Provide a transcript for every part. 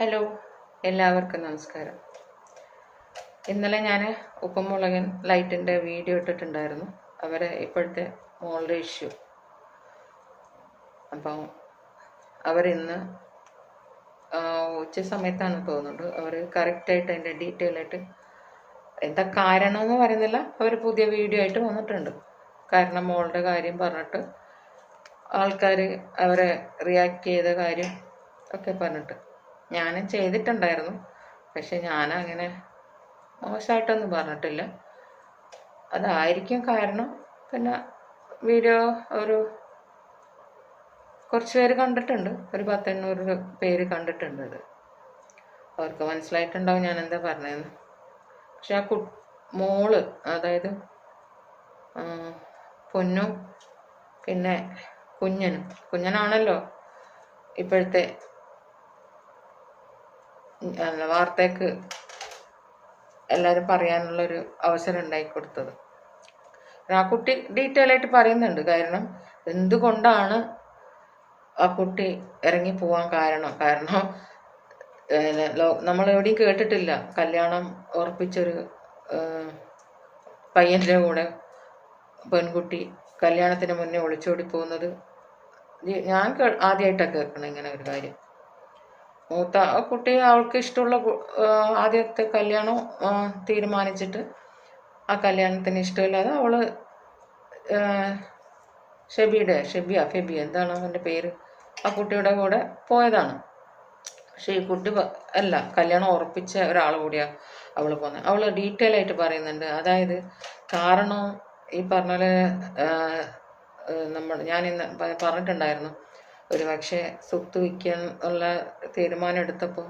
Hello എല്ലാവർക്കും നമസ്കാരം. ഇന്നലെ ഞാൻ ഉപ്പമുളകൻ ലൈറ്റിന്റെ വീഡിയോ ഇട്ടിട്ടുണ്ടായിരുന്നു. അവരെ ഇപ്പോഴത്തെ മോളുടെ ഇഷ്യൂ അപ്പം അവരിന്ന് ഉച്ച സമയത്താണ് തോന്നുന്നുണ്ട് അവർ കറക്റ്റായിട്ട് അതിന്റെ ഡീറ്റെയിൽ ആയിട്ട് എന്താ കാരണമെന്ന് പറയുന്നില്ല. അവർ പുതിയ വീഡിയോ ആയിട്ട് വന്നിട്ടുണ്ട്. കാരണം മോളുടെ കാര്യം പറഞ്ഞിട്ട് ആൾക്കാർ അവരെ റിയാക്ട് ചെയ്ത കാര്യം ഒക്കെ പറഞ്ഞിട്ട്. ഞാനും ചെയ്തിട്ടുണ്ടായിരുന്നു. പക്ഷെ ഞാനങ്ങനെ മോശമായിട്ടൊന്നും പറഞ്ഞിട്ടില്ല. അതായിരിക്കും കാരണം. പിന്നെ വീഡിയോ ഒരു കുറച്ച് പേര് കണ്ടിട്ടുണ്ട്. ഒരു പത്തെണ്ണൂറ് പേര് കണ്ടിട്ടുണ്ട് അത്. അവർക്ക് മനസ്സിലായിട്ടുണ്ടാവും ഞാൻ എന്താ പറഞ്ഞതെന്ന് പക്ഷെ ആ കു മോൾ അതായത് പൊന്നു പൊന്നും കുഞ്ഞനും. കുഞ്ഞനാണല്ലോ ഇപ്പോഴത്തെ അല്ല, വാർത്തയ്ക്ക് എല്ലാവരും പറയാനുള്ളൊരു അവസരം ഉണ്ടാക്കി കൊടുത്തത്. ആ കുട്ടി ഡീറ്റെയിൽ ആയിട്ട് പറയുന്നുണ്ട് കാരണം എന്തുകൊണ്ടാണ് ആ കുട്ടി ഇറങ്ങി പോവാൻ കാരണം? കാരണം നമ്മൾ എവിടെയും കേട്ടിട്ടില്ല. കല്യാണം ഉറപ്പിച്ചൊരു പയ്യന്റെ കൂടെ പെൺകുട്ടി കല്യാണത്തിന് മുന്നേ ഒളിച്ചോടി പോകുന്നത്. ഞാൻ ആദ്യമായിട്ടാണ് കേൾക്കണം ഇങ്ങനെ ഒരു കാര്യം. മൂത്ത കുട്ടി അവൾക്ക് ഇഷ്ടമുള്ള ആദ്യത്തെ കല്യാണം തീരുമാനിച്ചിട്ട് ആ കല്യാണത്തിന് ഇഷ്ടമില്ലാതെ അവൾ ഷെബിയുടെ ഷെബിയ ഫെബി എന്താണ് അവന്റെ പേര്? ആ കുട്ടിയുടെ കൂടെ പോയതാണ്. പക്ഷേ ഈ കുട്ടി അല്ല കല്യാണം ഉറപ്പിച്ച ഒരാൾ കൂടിയാണ് അവൾ പോകുന്നത് അവൾ ഡീറ്റെയിൽ ആയിട്ട് പറയുന്നുണ്ട്. അതായത് കാരണം ഈ പറഞ്ഞ നമ്മൾ ഞാൻ പറഞ്ഞിട്ടുണ്ടായിരുന്നു. ഒരു പക്ഷേ സ്വത്ത് വിൽക്കാൻ ഉള്ള തീരുമാനം എടുത്തപ്പോൾ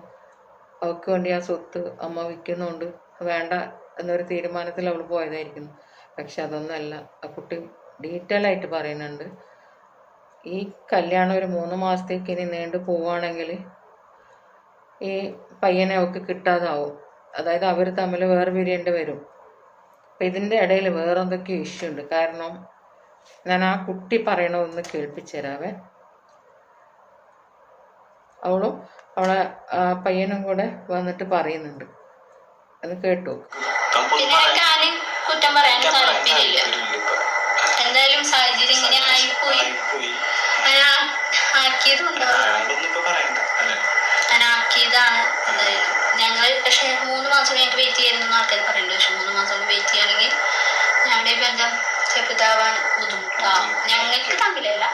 അവൾക്ക് വേണ്ടി ആ സ്വത്ത് അമ്മ വിൽക്കുന്നുണ്ട് വേണ്ട എന്നൊരു തീരുമാനത്തിൽ അവൾ പോയതായിരിക്കുന്നു. പക്ഷെ അതൊന്നുമല്ല ആ കുട്ടി ഡീറ്റെയിൽ ആയിട്ട് പറയുന്നുണ്ട്. ഈ കല്യാണം ഒരു മൂന്ന് മാസത്തേക്ക് ഇനി നീണ്ടു പോവുകയാണെങ്കിൽ ഈ പയ്യനെ അവൾക്ക് കിട്ടാതാവും. അതായത് അവർ തമ്മിൽ വേറെ പിരിയേണ്ടി വരും. അപ്പം ഇതിന്റെ ഇടയിൽ വേറെ എന്തൊക്കെയോ ഇഷ്യൂ ഉണ്ട്. കാരണം ഞാൻ ആ കുട്ടി പറയണതൊന്ന് കേൾപ്പിച്ചു തരാവേ. അവളും അവളെ പയ്യനും കൂടെ വന്നിട്ട് പറയുന്നുണ്ട്. അത് കേട്ടു. ഇങ്ങനെ ആക്കിയതാണ് ഞങ്ങൾ മൂന്ന് ഞങ്ങൾക്ക് വെയിറ്റ് ചെയ്യുന്ന ആൾക്കാർ പറയുന്നുണ്ട്. പക്ഷെ മൂന്ന് മാസം വെയിറ്റ് ചെയ്യുകയാണെങ്കിൽ ഞങ്ങളുടെ ഈ ബന്ധം ചെറുതാവാൻ തമ്മിലല്ല.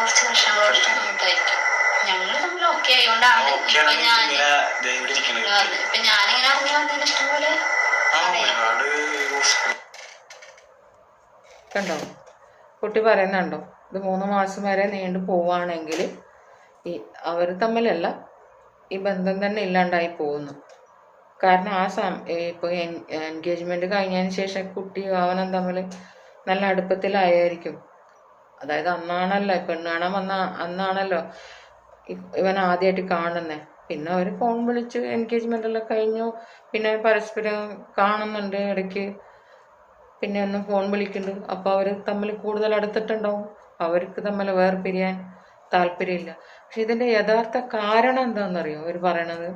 കുറച്ച് വർഷങ്ങളോട് ബുദ്ധിമുട്ടായിരിക്കും. ഞങ്ങൾ തമ്മിൽ ഓക്കെ ആയതുകൊണ്ടാണ് ഇപ്പൊ ഞാൻ ഇപ്പൊ ഞാനിങ്ങനെ അറിഞ്ഞു വന്നതിന് ഇഷ്ടംപോലെ കണ്ടോ? കുട്ടി പറയുന്നുണ്ടോ ഇത് മൂന്ന് മാസം വരെ നീണ്ടു പോവാണെങ്കിൽ ഈ അവർ തമ്മിലല്ല ഈ ബന്ധം തന്നെ ഇല്ലാണ്ടായി പോകുന്നു. കാരണം ആ സം ഇപ്പോൾ എൻഗേജ്മെന്റ് കഴിഞ്ഞതിന് ശേഷം കുട്ടി അവനും തമ്മിൽ നല്ല അടുപ്പത്തിലായിരിക്കും. അതായത് അന്നാണല്ലോ പെണ്ണാണം വന്ന അന്നാണല്ലോ. ഇവൻ ആദ്യമായിട്ട് കാണുന്നത് പിന്നെ അവർ ഫോൺ വിളിച്ച് എൻഗേജ്മെന്റ് എല്ലാം കഴിഞ്ഞു. പിന്നെ പരസ്പരം കാണുന്നുണ്ട് ഇടയ്ക്ക്. പിന്നെ ഒന്ന് ഫോൺ വിളിക്കുന്നുണ്ട്. അപ്പോൾ അവർ തമ്മിൽ കൂടുതൽ അടുത്തിട്ടുണ്ടാവും. അവർക്ക് തമ്മിൽ വേർപിരിയാൻ താല്പര്യമില്ല. പക്ഷെ ഇതിന്റെ യഥാർത്ഥ കാരണം എന്താണെന്നറിയോ? അവർ പറയണത്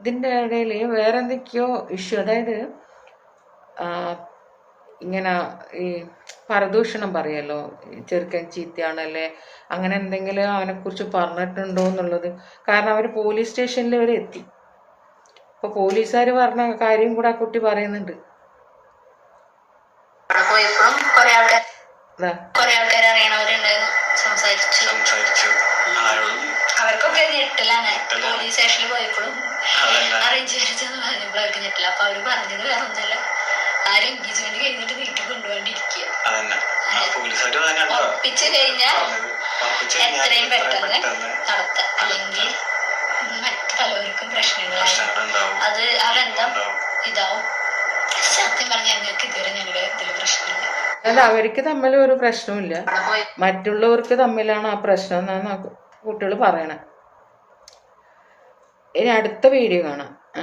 ഇതിന്റെ ഇടയിൽ വേറെ എന്തൊക്കെയോ ഇഷ്യൂ അതായത് ഇങ്ങനെ ഈ പരദൂഷണം പറയല്ലോ ചെറുക്കൻ ചീത്തയാണ് അല്ലേ അങ്ങനെ എന്തെങ്കിലും അവനെക്കുറിച്ച് പറഞ്ഞിട്ടുണ്ടോ എന്നുള്ളത്. കാരണം അവർ പോലീസ് സ്റ്റേഷനിൽ വരെ എത്തി. അപ്പോൾ പോലീസുകാർ പറഞ്ഞ കാര്യം കൂടെ ആ കുട്ടി പറയുന്നുണ്ട്. അവർക്കൊക്കെ ഞെട്ടലാണ്. പോലീസ് സ്റ്റേഷനിൽ പോയപ്പോഴും പറഞ്ഞപ്പോൾ അവർക്ക് ഞെട്ടില്ല അപ്പൊ അവർ പറഞ്ഞത് വേറെ ഒന്നല്ല ആരും എൻഗേജ്മെന്റ് കഴിഞ്ഞിട്ട് വീട്ടിൽ കൊണ്ടുപോകാണ്ടിരിക്കുക. ഉറപ്പിച്ച് കഴിഞ്ഞാൽ എത്രയും പെട്ടെന്ന് നടത്താം. അല്ലെങ്കിൽ മറ്റു പലവർക്കും പ്രശ്നങ്ങളാണ് അത് അവരെന്താ ഇതാവും. സത്യം പറഞ്ഞ ഞങ്ങൾക്ക് ഇതുവരെ ഞങ്ങളുടെ ഇതിൽ പ്രശ്നമില്ല. അല്ല അവർക്ക് തമ്മിൽ ഒരു പ്രശ്നമില്ല മറ്റുള്ളവർക്ക് തമ്മിലാണ് ആ പ്രശ്നം എന്നാണ് കുട്ടികൾ പറയണേ. ഇനി അടുത്ത വീഡിയോ കാണാം. ഏ?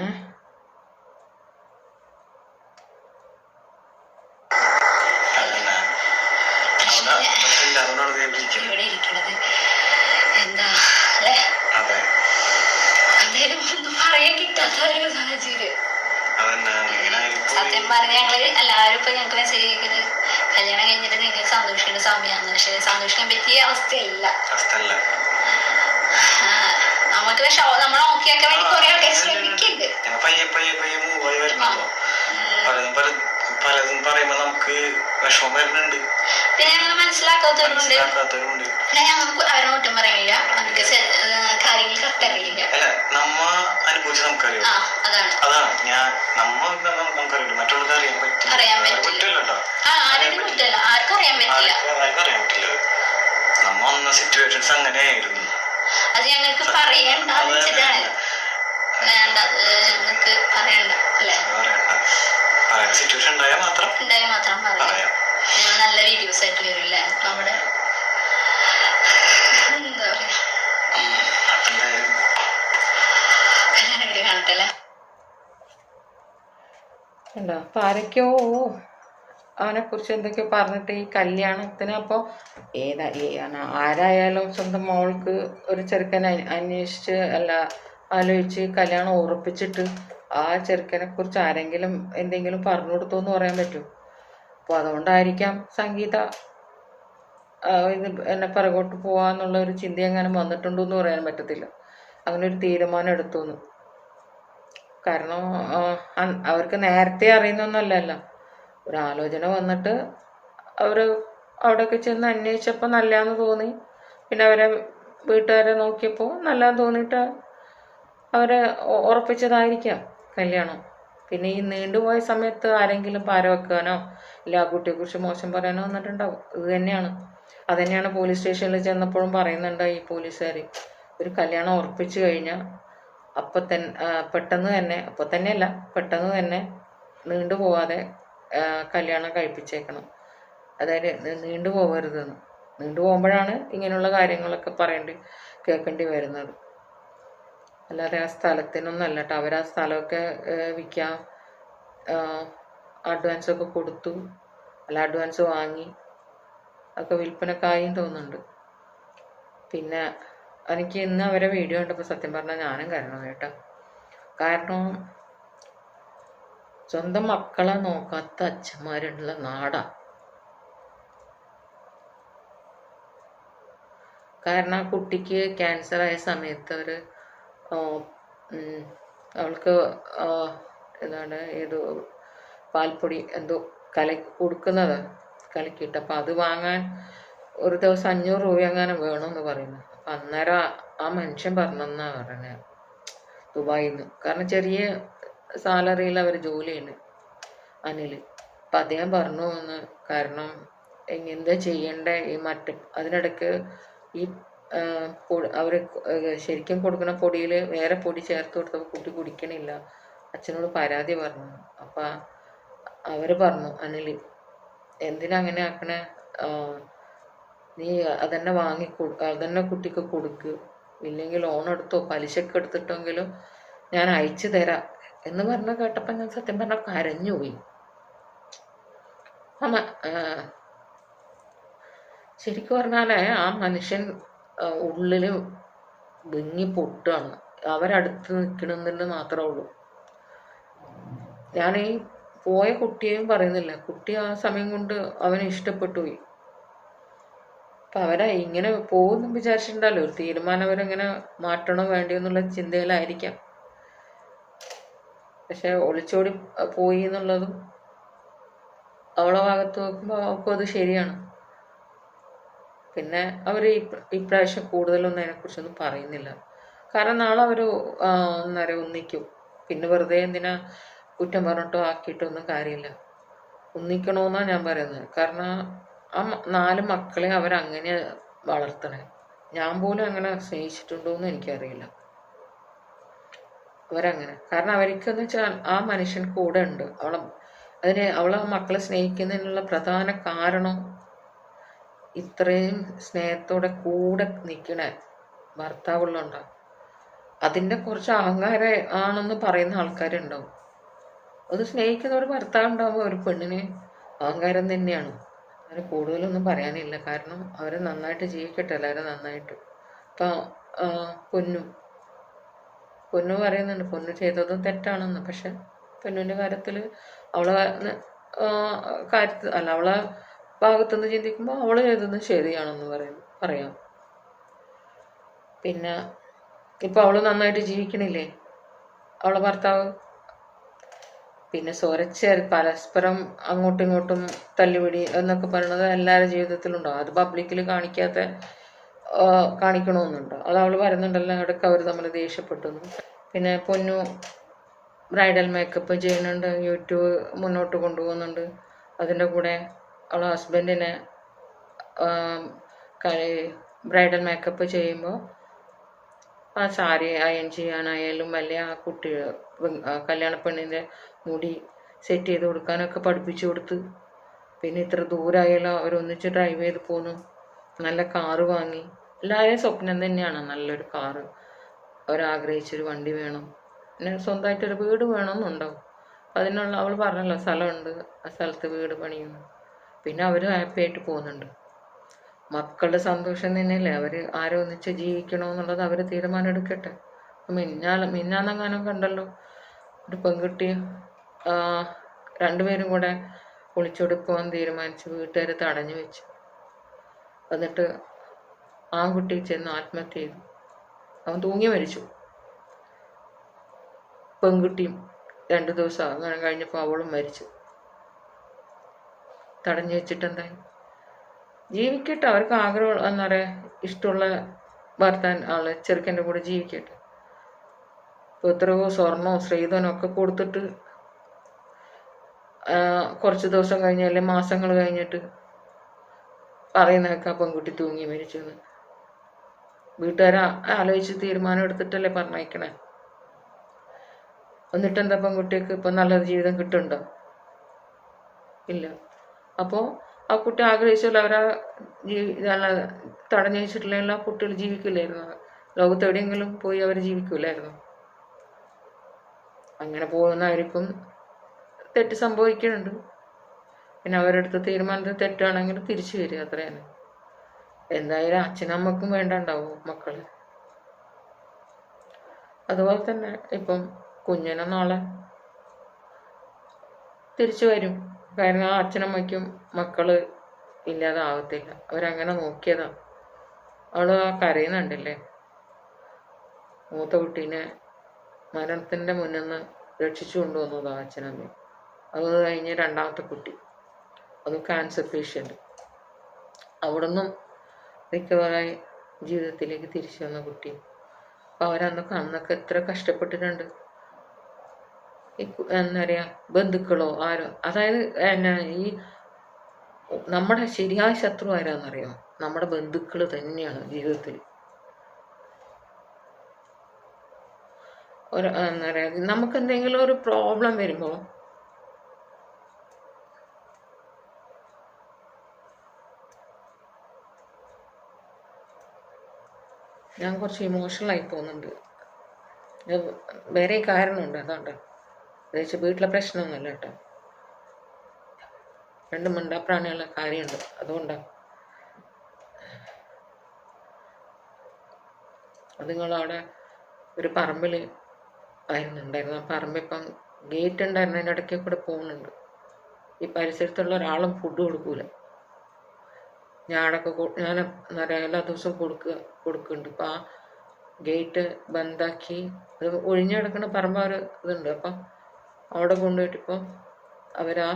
പറയുമ്പോ നമുക്ക് വിഷമം വരുന്നുണ്ട്. പിന്നെ ഞങ്ങൾ മനസ്സിലാക്കാത്തവരുണ്ട്. മനസ്സിലാക്കാത്തവരുണ്ട്. പിന്നെ ഞങ്ങൾക്ക് അവരെ കുറ്റം പറയില്ല. നമുക്ക് കാര്യങ്ങൾ കറക്റ്റ് അറിയില്ല അല്ല നമ്മ അനുഭവിച്ച് നമുക്കറിയാം. അതാണ്. അതാണ്. ഞാൻ നമ്മ നമുക്കറിയില്ല. മറ്റുള്ളവർക്ക് അറിയാൻ പറ്റില്ല. അറിയാൻ ആരും ആർക്കും അറിയാൻ പറ്റില്ല. ആർക്കും അറിയാൻ പറ്റില്ല. നമ്മ വന്ന സിറ്റുവേഷൻസ് അങ്ങനെയായിരുന്നു. അത് ഞങ്ങൾക്ക് പറയണ്ടെന്ന് വെച്ചിട്ടാണ്. വേണ്ട അത് ഞങ്ങൾക്ക് പറയണ്ട അല്ലേ? പറയണ്ട. പറയുന്ന സിറ്റുവേഷൻ ഉണ്ടായാൽ മാത്രം പറയാം പറയാം ഞങ്ങൾ നല്ല വീഡിയോസ് ആയിട്ട് വരില്ലേ നമ്മുടെ എന്താ പറയാ അപ്പൊ എന്തായാലും കല്യാണം വീഡിയോ കാണട്ടല്ലേ ഉണ്ടോ അപ്പം ആരൊക്കെയോ അവനെക്കുറിച്ച് എന്തൊക്കെയോ പറഞ്ഞിട്ട് ഈ കല്യാണത്തിന് അപ്പോൾ ഏതാ ആരായാലും സ്വന്തം മോൾക്ക് ഒരു ചെറുക്കനെ അന്വ- അന്വേഷിച്ച് അല്ല ആലോചിച്ച് കല്യാണം ഉറപ്പിച്ചിട്ട് ആ ചെറുക്കനെ കുറിച്ച് ആരെങ്കിലും എന്തെങ്കിലും പറഞ്ഞു കൊടുത്തു എന്ന് പറയാൻ പറ്റൂ? അപ്പോൾ അതുകൊണ്ടായിരിക്കാം സംഗീത ഇത് എന്നെ പിറകോട്ട് പോവാന്നുള്ള ഒരു ചിന്ത എങ്ങനെ വന്നിട്ടുണ്ടോ എന്ന് പറയാൻ പറ്റത്തില്ല. അങ്ങനെ ഒരു തീരുമാനം എടുത്തു എന്ന് കാരണം അവർക്ക് നേരത്തെ അറിയുന്നൊന്നല്ലല്ലോ ഒരു ആലോചന വന്നിട്ട് അവർ അവിടെയൊക്കെ ചെന്ന് അന്വേഷിച്ചപ്പോൾ നല്ലതെന്ന് തോന്നി. പിന്നെ അവരെ വീട്ടുകാരെ നോക്കിയപ്പോൾ നല്ലതെന്ന് തോന്നിയിട്ട് അവരെ ഉറപ്പിച്ചതായിരിക്കാം കല്യാണം. പിന്നെ ഈ നീണ്ടുപോയ സമയത്ത് ആരെങ്കിലും പാര വെക്കാനോ ഇല്ല ആ കുട്ടിയെക്കുറിച്ച് മോശം പറയാനോ വന്നിട്ടുണ്ടാവും. ഇത് തന്നെയാണ്. അത് തന്നെയാണ് പോലീസ് സ്റ്റേഷനിൽ ചെന്നപ്പോഴും പറയുന്നുണ്ട് ഈ പോലീസുകാർ ഒരു കല്യാണം ഉറപ്പിച്ചു കഴിഞ്ഞാൽ അപ്പം തന്നെ പെട്ടെന്ന് തന്നെ അപ്പം തന്നെയല്ല പെട്ടെന്ന് തന്നെ നീണ്ടു പോവാതെ കല്യാണം കഴിപ്പിച്ചേക്കണം. അതായത് നീണ്ടു പോകരുതെന്ന് നീണ്ടു പോകുമ്പോഴാണ് ഇങ്ങനെയുള്ള കാര്യങ്ങളൊക്കെ പറയേണ്ടി കേൾക്കേണ്ടി വരുന്നത്. അല്ലാതെ ആ സ്ഥലത്തിനൊന്നും അല്ല കേട്ടോ. അവർ ആ സ്ഥലമൊക്കെ അഡ്വാൻസ് ഒക്കെ കൊടുത്തു. അല്ല അഡ്വാൻസ് വാങ്ങി. ഒക്കെ വിൽപ്പനക്കായും തോന്നുന്നുണ്ട്. പിന്നെ എനിക്ക് ഇന്ന് അവരെ വീഡിയോ കണ്ടപ്പോൾ സത്യം പറഞ്ഞാൽ ഞാനും കരണം കേട്ടോ. കാരണം സ്വന്തം മക്കളെ നോക്കാത്ത അച്ഛന്മാരുള്ള നാടാ. കാരണം ആ കുട്ടിക്ക് ക്യാൻസർ ആയ സമയത്ത് അവർ അവൾക്ക് എന്താണ് ഏതോ പാൽപ്പൊടി എന്തോ കല കൊടുക്കുന്നത് കലക്കിയിട്ട്. അപ്പം അത് വാങ്ങാൻ ഒരു ദിവസം അഞ്ഞൂറ് രൂപ എങ്ങാനും വേണമെന്ന് പറയുന്നു. അന്നേരം ആ- മനുഷ്യൻ പറഞ്ഞെന്നാ പറഞ്ഞത് ദുബായിൽ കാരണം ചെറിയ സാലറിയിൽ അവർ ജോലി ചെയ്യുന്നു അനിൽ അപ്പം അദ്ദേഹം പറഞ്ഞു എന്ന് കാരണം എന്താ ചെയ്യണ്ടേ ഈ മറ്റ് അതിനിടയ്ക്ക് ഈ അവർ ശരിക്കും കൊടുക്കുന്ന പൊടിയിൽ വേറെ പൊടി ചേർത്ത് കൊടുത്തപ്പോൾ കുട്ടി കുടിക്കണില്ല. അച്ഛനോട് പരാതി പറഞ്ഞു. അപ്പം അവർ പറഞ്ഞു അനിൽ എന്തിനാ അങ്ങനെ ആക്കണേ? നീ അതന്നെ വാങ്ങി അതന്നെ കുട്ടിക്ക് കൊടുക്ക്. ഇല്ലെങ്കിൽ ലോൺ എടുത്തോ പലിശക്ക് എടുത്തിട്ടെങ്കിലും ഞാൻ അയച്ചു തരാം. എന്ന് പറഞ്ഞ കേട്ടപ്പോൾ ഞാൻ സത്യം പറഞ്ഞ കരഞ്ഞുപോയി അമ്മ ശരിക്കു പറഞ്ഞാൽ ആ മനുഷ്യൻ ഉള്ളിൽ വിങ്ങി പൊട്ടുകയാണ് അവരടുത്ത് നിൽക്കണമെന്ന് മാത്രമേ ഉള്ളൂ. ഞാൻ ഈ പോയ കുട്ടിയെയും പറയുന്നില്ല. കുട്ടി ആ സമയം കൊണ്ട് അവന് ഇഷ്ടപ്പെട്ടു പോയി. അപ്പം അവരെ ഇങ്ങനെ പോകുന്നു വിചാരിച്ചിട്ടുണ്ടല്ലോ. ഒരു തീരുമാനം അവരെങ്ങനെ മാറ്റണോ വേണ്ടിയോ എന്നുള്ള ചിന്തയിലായിരിക്കാം. പക്ഷെ ഒളിച്ചോടി പോയി എന്നുള്ളതും അവളെ ഭാഗത്ത് നോക്കുമ്പോൾ അവൾക്കും അത് ശരിയാണ്. പിന്നെ അവർ ഇപ്രാവശ്യം കൂടുതലൊന്നും അതിനെക്കുറിച്ചൊന്നും പറയുന്നില്ല. കാരണം നാളെ അവർ ഒന്നര ഒന്നിക്കും. പിന്നെ വെറുതെ എന്തിനാ കുറ്റം പറഞ്ഞിട്ടോ ആക്കിയിട്ടോ ഒന്നും കാര്യമില്ല. ഒന്നിക്കണമെന്നാണ് ഞാൻ പറയുന്നത്. കാരണം ആ നാല് മക്കളെ അവരങ്ങനെ വളർത്തണേ. ഞാൻ പോലും അങ്ങനെ സ്നേഹിച്ചിട്ടുണ്ടോ എന്ന് എനിക്കറിയില്ല. അവരങ്ങനെ. കാരണം അവർക്കെന്ന് വെച്ചാൽ ആ മനുഷ്യൻ കൂടെ ഉണ്ട്. അവളെ അതിന് അവളെ മക്കളെ സ്നേഹിക്കുന്നതിനുള്ള പ്രധാന കാരണം ഇത്രയും സ്നേഹത്തോടെ കൂടെ നിൽക്കണ ഭർത്താവുള്ളുണ്ടാവും അതിന്റെ കുറച്ച് അഹങ്കാരം ആണെന്ന് പറയുന്ന ആൾക്കാരുണ്ടാവും. അത് സ്നേഹിക്കുന്ന ഒരു ഭർത്താവ് ഉണ്ടാവുമ്പോൾ ഒരു പെണ്ണിന് അഹങ്കാരം തന്നെയാണ്. അതിന് കൂടുതലൊന്നും പറയാനില്ല. കാരണം അവരെ നന്നായിട്ട് ജീവിക്കട്ടെ എല്ലാവരും നന്നായിട്ട്. ഇപ്പം പൊന്നു. പൊന്നു പറയുന്നുണ്ട് പൊന്നു ചെയ്തതും തെറ്റാണെന്ന്. പക്ഷെ പൊന്നുവിന്റെ കാര്യത്തിൽ അവളെ കാര്യത്തിൽ അല്ല അവളെ ഭാഗത്തുനിന്ന് ചിന്തിക്കുമ്പോൾ അവൾ ചെയ്തതും ശരിയാണെന്ന് പറയും പറയാം. പിന്നെ ഇപ്പം അവൾ നന്നായിട്ട് ജീവിക്കണില്ലേ? അവളെ ഭർത്താവ് പിന്നെ സ്വരച്ച് പരസ്പരം അങ്ങോട്ടും ഇങ്ങോട്ടും തല്ലുപിടി എന്നൊക്കെ പറയുന്നത് എല്ലാവരുടെ ജീവിതത്തിലുണ്ടാവും അത് പബ്ലിക്കിൽ കാണിക്കാത്ത കാണിക്കണമെന്നുണ്ടോ അത് അവൾ പറയുന്നുണ്ടല്ലോ ഇടയ്ക്ക് അവർ തമ്മിൽ ദേഷ്യപ്പെട്ടു പിന്നെ പൊന്നു ബ്രൈഡൽ മേക്കപ്പ് ചെയ്യുന്നുണ്ട് യൂട്യൂബ് മുന്നോട്ട് കൊണ്ടുപോകുന്നുണ്ട്. അതിന്റെ കൂടെ അവളെ ഹസ്ബൻഡിനെ ബ്രൈഡൽ മേക്കപ്പ് ചെയ്യുമ്പോൾ ആ സാരി അയൺ ചെയ്യാനായാലും അല്ലെ ആ കുട്ടി കല്യാണ പെണ്ണിന്റെ മുടി സെറ്റ് ചെയ്ത് കൊടുക്കാനൊക്കെ പഠിപ്പിച്ചു കൊടുത്ത്. പിന്നെ ഇത്ര ദൂരമായാലും അവരൊന്നിച്ച് ഡ്രൈവ് ചെയ്ത് പോന്നു. നല്ല കാറ് വാങ്ങി. എല്ലാവരെയും സ്വപ്നം തന്നെയാണ് നല്ലൊരു കാറ് അവരാഗ്രഹിച്ചൊരു വണ്ടി വേണം. പിന്നെ സ്വന്തമായിട്ടൊരു വീട് വേണമെന്നുണ്ടാവും അതിനുള്ള അവൾ പറഞ്ഞല്ലോ സ്ഥലമുണ്ട്. ആ സ്ഥലത്ത് വീട് പണിയുന്നു. പിന്നെ അവർ ഹാപ്പി ആയിട്ട് പോകുന്നുണ്ട്. മക്കളുടെ സന്തോഷം തന്നെയല്ലേ? അവർ ആരും ഒന്നിച്ച് ജീവിക്കണമെന്നുള്ളത് അവർ തീരുമാനം എടുക്കട്ടെ. മിന്നാല മിന്നാന്നെങ്ങാനും കണ്ടല്ലോ. ഒരു പെൺകുട്ടി ആ, രണ്ടുപേരും കൂടെ ഒളിച്ചോടി പോകാൻ തീരുമാനിച്ച്. വീട്ടുകാരെ തടഞ്ഞു വെച്ചു. എന്നിട്ട് ആൺകുട്ടി ചെന്ന് ആത്മഹത്യ ചെയ്തു. അവൻ തൂങ്ങി മരിച്ചു. പെൺകുട്ടിയും രണ്ടു ദിവസം അങ്ങനെ കഴിഞ്ഞപ്പോൾ അവളും മരിച്ചു. തടഞ്ഞു വെച്ചിട്ട് എന്തായി? ജീവിക്കട്ടെ അവർക്ക് ആഗ്രഹം എന്താ പറയുക ഇഷ്ടമുള്ള ഭർത്താൻ ആൾ ചെറുക്കന്റെ കൂടെ ജീവിക്കട്ടെ. ഇപ്പോൾ എത്രയോ സ്വർണവും സ്ത്രീധനവും ഒക്കെ കൊടുത്തിട്ട് കുറച്ച് ദിവസം കഴിഞ്ഞ് അല്ലെങ്കിൽ മാസങ്ങൾ കഴിഞ്ഞിട്ട് പറയുന്ന ആ പെൺകുട്ടി തൂങ്ങി മരിച്ചെന്ന്. വീട്ടുകാർ ആലോചിച്ച് തീരുമാനം എടുത്തിട്ടല്ലേ പറഞ്ഞയക്കണേ? എന്നിട്ട് എന്താ പെൺകുട്ടിക്ക് ഇപ്പം നല്ല ജീവിതം കിട്ടുന്നുണ്ടോ? ഇല്ല. അപ്പോൾ ആ കുട്ടി ആഗ്രഹിച്ചാൽ അവരാ ജീവി തടഞ്ഞു വെച്ചിട്ടില്ലെങ്കിൽ ആ കുട്ടികൾ ജീവിക്കില്ലായിരുന്നു. ലോകത്ത് എവിടെയെങ്കിലും പോയി അവർ ജീവിക്കില്ലായിരുന്നു അങ്ങനെ പോകുന്നതായിരിക്കും തെറ്റ് സംഭവിക്കുന്നുണ്ട്. പിന്നെ അവരെടുത്ത തീരുമാനത്തിൽ തെറ്റാണെങ്കിൽ തിരിച്ചു വരിക അത്രയാണ് എന്തായാലും അച്ഛനമ്മക്കും വേണ്ടണ്ടാവും മക്കൾ. അതുപോലെ തന്നെ ഇപ്പം കുഞ്ഞിനെ നാളെ തിരിച്ചു വരും. കാരണം ആ അച്ഛനമ്മയ്ക്കും മക്കൾ ഇല്ലാതാവത്തില്ല. അവരങ്ങനെ നോക്കിയതാ. അവൾ ആ കരയുന്നുണ്ടല്ലേ മൂത്ത കുട്ടീനെ മരണത്തിന്റെ മുന്നിൽ നിന്ന് രക്ഷിച്ചു കൊണ്ടുവന്നതാ അച്ഛനമ്മയും അത് കഴിഞ്ഞ് രണ്ടാമത്തെ കുട്ടി. അതും ക്യാൻസർ പേഷ്യന്റ് അവിടുന്നും റിക്കവറായി ജീവിതത്തിലേക്ക് തിരിച്ചു വന്ന കുട്ടി. അപ്പോൾ അവരന്നൊക്കെ അന്നൊക്കെ എത്ര കഷ്ടപ്പെട്ടിട്ടുണ്ട്. എന്താ പറയുക ബന്ധുക്കളോ ആരോ അതായത് എന്നാ ഈ നമ്മുടെ ശരിയായ ശത്രു ആരാന്നറിയോ? നമ്മുടെ ബന്ധുക്കൾ തന്നെയാണ് ജീവിതത്തിൽ ഒരു എന്താ പറയുക നമുക്ക് എന്തെങ്കിലും ഒരു പ്രോബ്ലം വരുമ്പോൾ ഞാൻ കുറച്ച് ഇമോഷണൽ ആയി പോകുന്നുണ്ട്. വേറെ കാരണമുണ്ട് അതുകൊണ്ട് പ്രത്യേകിച്ച് വീട്ടിലെ പ്രശ്നമൊന്നുമല്ല കേട്ടോ. രണ്ട് മിണ്ടാപ്രാണിയുള്ള കാര്യമുണ്ട് അതുകൊണ്ടാണ് അത് നിങ്ങളവിടെ ഒരു പറമ്പിൽ ആയിരുന്നു ഉണ്ടായിരുന്നു ആ പറമ്പിപ്പം ഗേറ്റ് ഉണ്ടായിരുന്നു അതിന്റെ ഇടയ്ക്ക് കൂടെ പോകുന്നുണ്ട്. ഈ പരിസരത്തുള്ള ഒരാളും ഫുഡ് കൊടുക്കൂല. ഞാനൊക്കെ ഞാൻ എന്താ പറയുക എല്ലാ ദിവസവും കൊടുക്കുക കൊടുക്കുന്നുണ്ട് അപ്പം ആ ഗേറ്റ് ബന്ധാക്കി അത് ഒഴിഞ്ഞു കിടക്കുന്ന പറമ്പ് ഒരു ഇതുണ്ട്. അപ്പം അവിടെ കൊണ്ടുപോയിട്ടിപ്പം അവരാ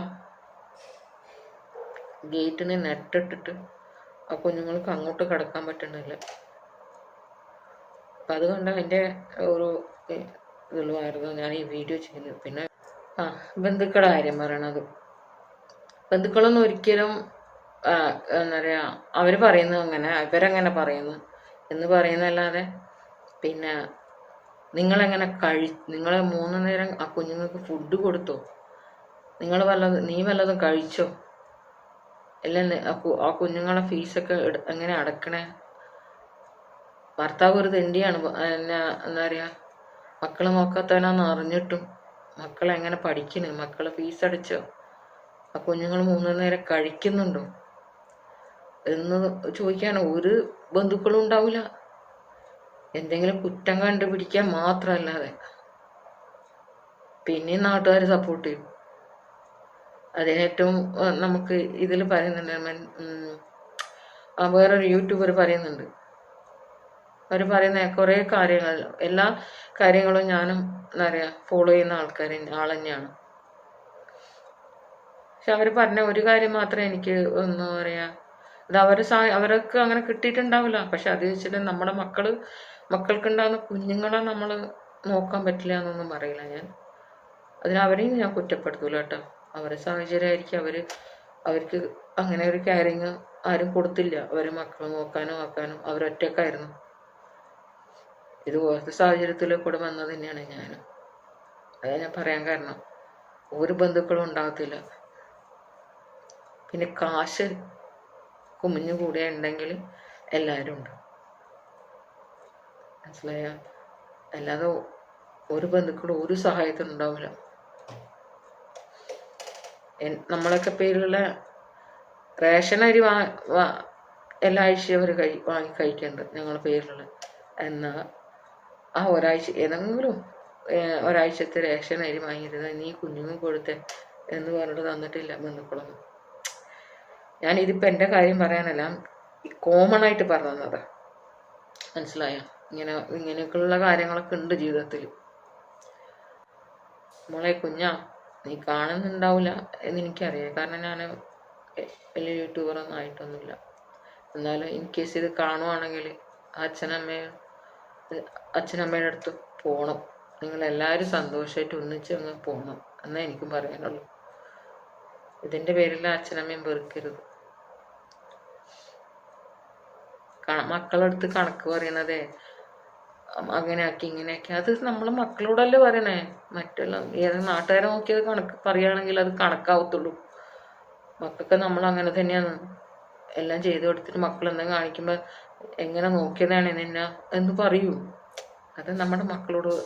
ഗേറ്റിനെ നെട്ടിട്ടിട്ട് ആ കുഞ്ഞുങ്ങൾക്ക് അങ്ങോട്ട് കടക്കാൻ പറ്റുന്നില്ല അപ്പം അതുകൊണ്ട് അതിന്റെ ഒരു ഇതുള്ളതായിരുന്നു ഞാൻ ഈ വീഡിയോ ചെയ്യുന്നത്. പിന്നെ ആ ബന്ധുക്കളുടെ കാര്യം പറയണത്. ബന്ധുക്കളൊന്നും ഒരിക്കലും എന്താ പറയുക അവർ പറയുന്നത് അങ്ങനെ ഇവരങ്ങനെ പറയുന്നു. എന്ന് പറയുന്നല്ലാതെ പിന്നെ നിങ്ങളെങ്ങനെ കഴി നിങ്ങൾ മൂന്ന് നേരം ആ കുഞ്ഞുങ്ങൾക്ക് ഫുഡ് കൊടുത്തോ? നിങ്ങൾ വല്ലതും നീ വല്ലതും കഴിച്ചോ? അല്ല ആ കുഞ്ഞുങ്ങളെ ഫീസൊക്കെ എങ്ങനെ അടക്കണേ? ഭർത്താവ് ഒരു തെണ്ടിയാണ് എന്നാ എന്താ പറയുക മക്കളെ നോക്കാത്തവനാന്ന് അറിഞ്ഞിട്ടും മക്കളെങ്ങനെ പഠിക്കണ്? മക്കളെ ഫീസ് അടച്ചോ? ആ കുഞ്ഞുങ്ങൾ മൂന്ന് നേരം കഴിക്കുന്നുണ്ടോ? എന്ന് ചോദിക്കാൻ ഒരു ബന്ധുക്കളും ഉണ്ടാവില്ല എന്തെങ്കിലും കുറ്റം കണ്ടുപിടിക്കാൻ മാത്രമല്ലാതെ. പിന്നെ നാട്ടുകാർ സപ്പോർട്ട് ചെയ്യും. അതിനേറ്റവും നമുക്ക് ഇതിൽ പറയുന്നുണ്ട് വേറൊരു യൂട്യൂബർ പറയുന്നുണ്ട്. അവർ പറയുന്ന കുറേ കാര്യങ്ങൾ എല്ലാ കാര്യങ്ങളും ഞാനും എന്താ പറയുക ഫോളോ ചെയ്യുന്ന ആൾക്കാർ ആൾ തന്നെയാണ്. പക്ഷെ അവർ പറഞ്ഞ ഒരു കാര്യം മാത്രമേ എനിക്ക് എന്താ പറയുക അത് അവരെ അവർ അവർക്ക് അങ്ങനെ കിട്ടിയിട്ടുണ്ടാവില്ല. പക്ഷെ അത് വെച്ചിട്ട് നമ്മുടെ മക്കൾ മക്കൾക്കുണ്ടാകുന്ന കുഞ്ഞുങ്ങളെ നമ്മൾ നോക്കാൻ പറ്റില്ല എന്നൊന്നും പറയില്ല ഞാൻ. അതിന് അവരെയും ഞാൻ കുറ്റപ്പെടുത്തൂല കേട്ടോ. അവരെ സാഹചര്യമായിരിക്കും അവർ അവർക്ക് അങ്ങനെ ഒരു കെയറിങ് ആരും കൊടുത്തില്ല. അവരെ മക്കളെ നോക്കാനോ ആക്കാനോ അവരൊറ്റക്കായിരുന്നു. ഇതുപോലത്തെ സാഹചര്യത്തിൽ കൂടെ വന്നത് തന്നെയാണ് ഞാൻ അതാ ഞാൻ പറയാൻ കാരണം. ഒരു ബന്ധുക്കളും ഉണ്ടാകത്തില്ല. പിന്നെ കാശ് കുമിഞ്ഞു കൂടെ ഉണ്ടെങ്കിൽ എല്ലാവരും ഉണ്ട്. മനസ്സിലായ? അല്ലാതെ ഒരു ബന്ധുക്കളും ഒരു സഹായത്തിനും ഉണ്ടാവില്ല. നമ്മളൊക്കെ പേരിലുള്ള റേഷൻ അരി വാ എല്ലാ ആഴ്ചയും അവർ കഴി വാങ്ങി കഴിക്കുന്നുണ്ട് ഞങ്ങളുടെ പേരിലുള്ള. എന്നാൽ ആ ഒരാഴ്ച ഏതെങ്കിലും ഒരാഴ്ചത്തെ റേഷൻ അരി വാങ്ങിയിരുന്ന നീ കുഞ്ഞുങ്ങൾക്ക് കൊടുത്തേ എന്ന് പറഞ്ഞിട്ട് തന്നിട്ടില്ല ബന്ധുക്കളൊന്നും. ഞാൻ ഇതിപ്പോൾ എന്റെ കാര്യം പറയാനല്ല കോമൺ ആയിട്ട് പറഞ്ഞു തന്നതാ മനസ്സിലായോ? ഇങ്ങനെ ഇങ്ങനെയൊക്കെയുള്ള കാര്യങ്ങളൊക്കെ ഉണ്ട് ജീവിതത്തിൽ മോളെ കുഞ്ഞാ നീ കാണുന്നുണ്ടാവില്ല എന്ന് എനിക്കറിയാം കാരണം ഞാൻ വലിയ യൂട്യൂബറൊന്നും ആയിട്ടൊന്നുമില്ല. എന്നാലും ഇൻ കേസ് ഇത് കാണുവാണെങ്കിൽ അച്ഛനമ്മയെ അച്ഛനമ്മയുടെ അടുത്ത് പോകണം നിങ്ങളെല്ലാവരും സന്തോഷമായിട്ട് ഒന്നിച്ച് അങ്ങ് പോകണം എന്നേ എനിക്കും പറയാനുള്ളൂ. ഇതിന്റെ പേരിൽ അച്ഛനമ്മയും വെറുക്കരുത് ക- മക്കളടുത്ത് കണക്ക് പറയണതേ. അം- അങ്ങനെയാക്കി ഇങ്ങനെയാക്കി. അത് നമ്മൾ മക്കളോടല്ലേ പറയണേ? മറ്റുള്ള ഏത് നാട്ടുകാരെ നോക്കിയത് കണക്ക് പറയുകയാണെങ്കിൽ അത് കണക്കാവത്തുള്ളൂ. മക്കൾക്ക് നമ്മൾ അങ്ങനെ തന്നെയാണ്. എല്ലാം ചെയ്തു കൊടുത്തിട്ട് മക്കൾ എന്തെങ്കിലും കാണിക്കുമ്പോൾ എങ്ങനെ നോക്കിയതാണ് നിന്നെ എന്ന് പറയൂ. അത് നമ്മുടെ മക്കളോട്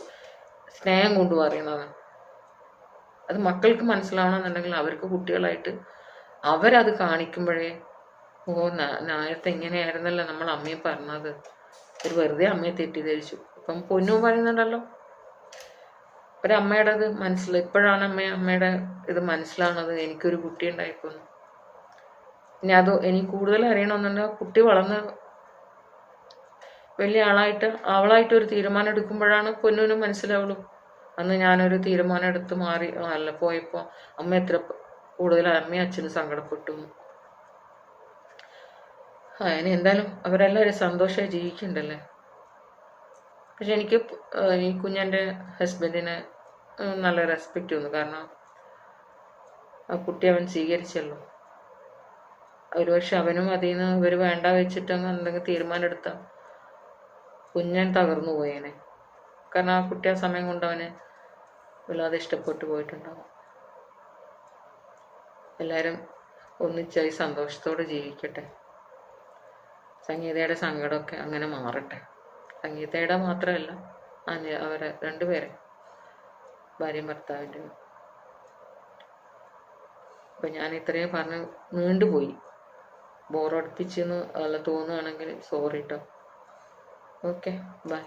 സ്നേഹം കൊണ്ട് പറയുന്നതാണ്. അത് മക്കൾക്ക് മനസ്സിലാവണമെന്നുണ്ടെങ്കിൽ അവർക്ക് കുട്ടികളായിട്ട് അവരത് കാണിക്കുമ്പോഴേ ഓ നേരത്തെ ഇങ്ങനെയായിരുന്നല്ലോ നമ്മൾ അമ്മയെ പറഞ്ഞത്. ഒരു വെറുതെ അമ്മയെ തെറ്റിദ്ധരിച്ചു. ഇപ്പം പൊന്നു പറയുന്നുണ്ടല്ലോ. ഒരമ്മയുടെ അത് മനസ്സിലായി ഇപ്പോഴാണ് അമ്മ അമ്മയുടെ ഇത് മനസ്സിലാവുന്നത്. എനിക്കൊരു കുട്ടി ഉണ്ടായിപ്പോന്നു. ഇനി അത് എനിക്ക് കൂടുതൽ അറിയണമെന്നുണ്ടെങ്കിൽ കുട്ടി വളർന്ന് വലിയ ആളായിട്ട് അവളായിട്ട് ഒരു തീരുമാനം എടുക്കുമ്പോഴാണ് പൊന്നുവിന് മനസ്സിലാവുള്ളൂ. അന്ന് ഞാനൊരു തീരുമാനം എടുത്ത് മാറി അല്ല പോയപ്പോൾ അമ്മ എത്ര കൂടുതൽ അമ്മയും അച്ഛനും സങ്കടപ്പെട്ടു. ഇനി എന്തായാലും അവരെല്ലാവരും സന്തോഷമായി ജീവിക്കണ്ടല്ലേ? പക്ഷെ എനിക്ക് ഈ കുഞ്ഞന്റെ ഹസ്ബൻഡിന് നല്ല റെസ്പെക്റ്റ് തോന്നുന്നു കാരണം ആ കുട്ടി അവൻ സ്വീകരിച്ചല്ലോ. ഒരു പക്ഷെ അവനും അതിൽ നിന്ന് ഇവർ വേണ്ട വെച്ചിട്ട് അങ്ങ് എന്തെങ്കിലും തീരുമാനം എടുത്താൽ കുഞ്ഞൻ തകർന്നു പോയേനെ. കാരണം ആ കുട്ടി ആ സമയം കൊണ്ട് അവനെ വല്ലാതെ ഇഷ്ടപ്പെട്ടു പോയിട്ടുണ്ടാവും. എല്ലാവരും ഒന്നിച്ചായി സന്തോഷത്തോടെ ജീവിക്കട്ടെ. സംഗീതയുടെ സങ്കടമൊക്കെ അങ്ങനെ മാറട്ടെ. സംഗീതയുടെ മാത്രമല്ല അനി അവരെ രണ്ടുപേരെ ഭാര്യയും ഭർത്താവിന്റെ അപ്പം ഞാൻ ഇത്രയും പറഞ്ഞ് നീണ്ടുപോയി ബോറടിപ്പിച്ചെന്ന് അല്ല തോന്നുകയാണെങ്കിൽ സോറി കേട്ടോ ഓക്കെ ബൈ